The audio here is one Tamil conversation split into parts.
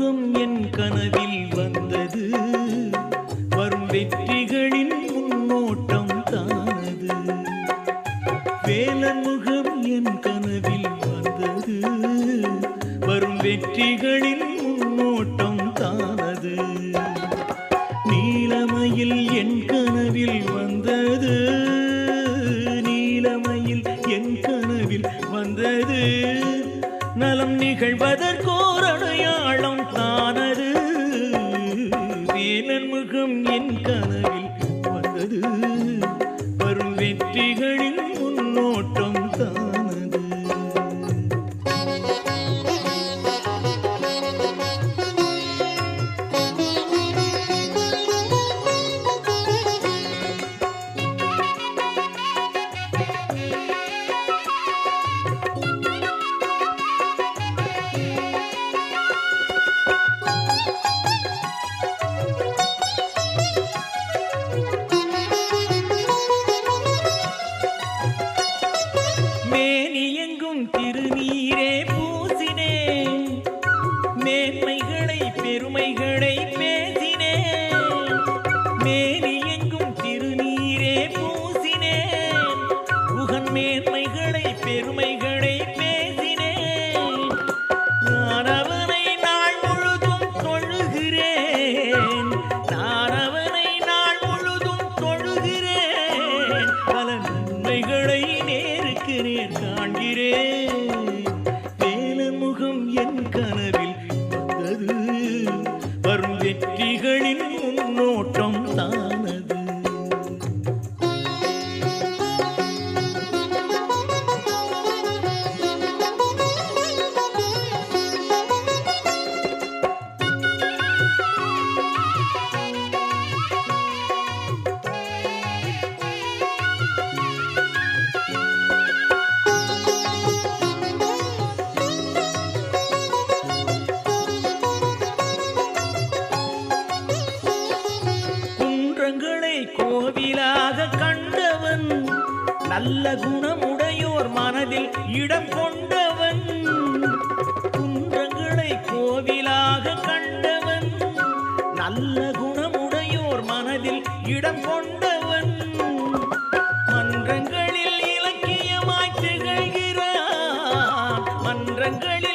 முகம் என் கனவில் வந்தது. வரும் வெற்றிகளின் முன்னோட்டம் தானது. வேலன் முகம் என் கனவில் வந்தது. வரும் வெற்றிகளின் திருநீ காண்கிறேன் வேலன் முகம் என் கனவில் வந்தது. வரும் வெற்றி கோவிலாக கண்டவன் நல்ல குணமுடையோர் மனதில் இடம் கொண்டவன். குன்றங்களை கோவிலாக கண்டவன் நல்ல குணமுடையோர் மனதில் இடம் கொண்டவன். மன்றங்களில் இலக்கியமாய் திகழ்கிறான் மன்றங்களில்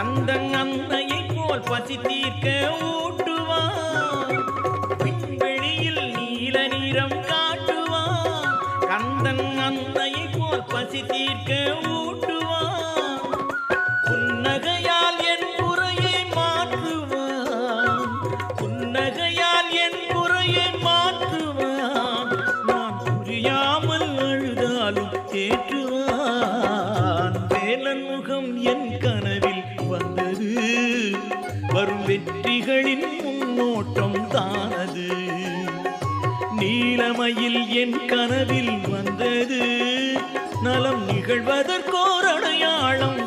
கந்தன் அன்னையை போல் பசி தீர்க்க ஊட்டுவான். விண்வெளியில் நீல நிறம் காட்டுவான். கந்தன் அன்னையை போல் பசி தீர்க்க ஊட்டுவான். வரும் வெற்றிகளின் முன்னோட்டம் தானது. நீலமையில் என் கனவில் வந்தது. நலம் நிகழ்வதற்கோர் அடையாளம்